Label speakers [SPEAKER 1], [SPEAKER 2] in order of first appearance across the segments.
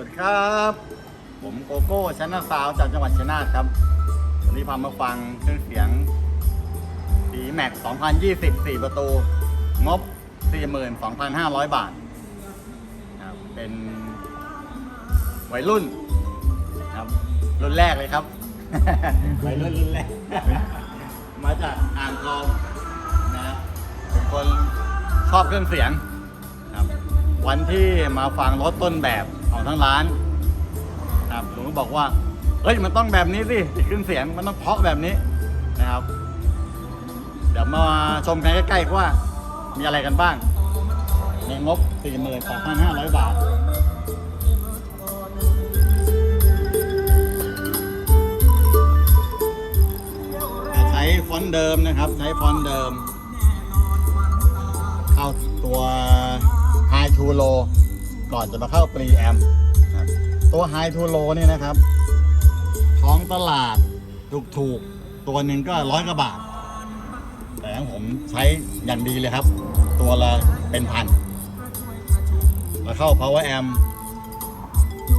[SPEAKER 1] วัสดีครับ ผมโกโก้ชันนาซาวจากจังหวัดชัยนาทครับ วันนี้พามาฟังเครื่องเสียงดีแม็ก2020 4 ประตู งบ 42,500 บาทครับเป็นวัยรุ่นครับ รุ่นแรกเลยครับ วัยรุ่นรุ่นแรก มาจากอ่างทองนะเป็นคนชอบเครื่องเสียงครับ วันที่มาฟังรถต้นแบบ ของทั้งร้านครับผมก็บอกว่าเฮ้ยมันต้องแบบนี้สิเครื่องเสียงมันต้องเพาะแบบนี้นะครับ เดี๋ยวมาชมกันใกล้ๆว่า มีอะไรกันบ้าง ในงบ42,500 บาทใช้ฟอนต์เดิมนะครับ ใช้ฟอนต์เดิม เข้าตัว High to Low ก่อนจะมาเข้า Pre Amp ครับตัว High to Low นี่นะครับ ท้องตลาดถูกๆ ตัวหนึ่งก็ร้อยกว่าบาท แต่ของผมใช้อย่างดีเลยครับ ตัวละเป็นพันแล้วเข้า Power Amp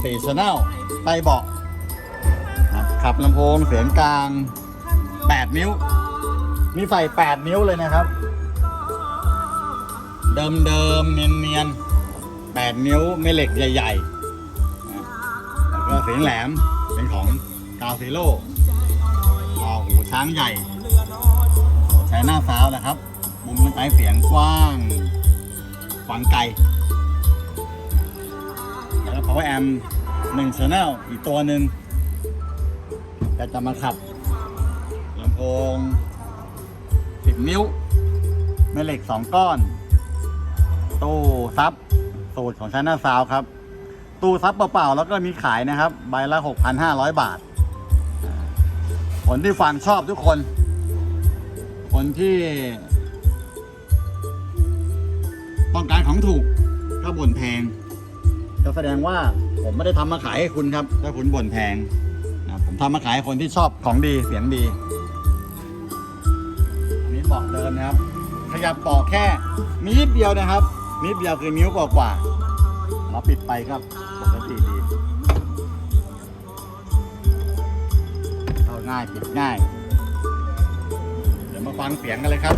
[SPEAKER 1] 4 Channel ใต้เบาะขับลำโพงเสียงกลาง 8 นิ้ว มีใส่ 8 นิ้วเลยนะครับ เดิมเดิมเนียนเนียน 8 นิ้วไม่เหล็กใหญ่ๆแล้วก็เสียงแหลมเป็นของกาวซีโร่ต่อหูช้างใหญ่ ใช้หน้าซาวนะครับ มุมมันใช้เสียงกว้างฟังไกล แล้วก็ power amp หนึ่ง channel อีกตัวหนึ่งแต่จะมาขับลำโพง10 นิ้วแม่เหล็ก 2 ก้อนตู้ซับ สูตรของชานาซาวครับ ตู้ซับเปล่าๆแล้วก็มีขายนะครับ ใบละ 6,500 บาท คนที่ฟังชอบทุกคน คนที่ ต้องการของถูกก็บ่นแพง ก็แสดงว่าผมไม่ได้ทำมาขายให้คุณครับ ถ้าคุณบ่นแพงนะผมทำมาขายให้คนที่ชอบของดีเสียงดีอันนี้บอกเดิมนะครับ ขยับต่อแค่นิดเดียวนะครับ นิดเดียวคือนิ้วกว่ากว่าเราปิดไปครับปกติดีเข้าง่ายปิดง่าย เดี๋ยวมาฟังเสียงกันเลยครับ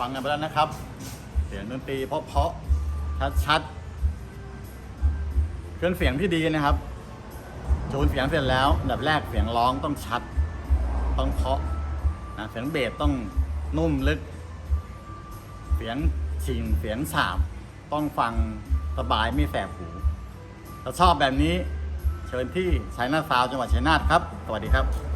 [SPEAKER 1] ฟังกันไปแล้วนะครับ เสียงดนตรีเพราะๆชัดๆเครื่องเสียงที่ดีนะครับจูนเสียงเสร็จแล้วอันดับแรกเสียงร้องต้องชัด ต้องเพราะนะเสียงเบสต้องนุ่มลึก เสียงชิงเสียงสาบต้องฟังสบายไม่แสบหูถ้าชอบแบบนี้เชิญที่ชัยนาทซาวจังหวัดชัยนาทครับ สวัสดีครับ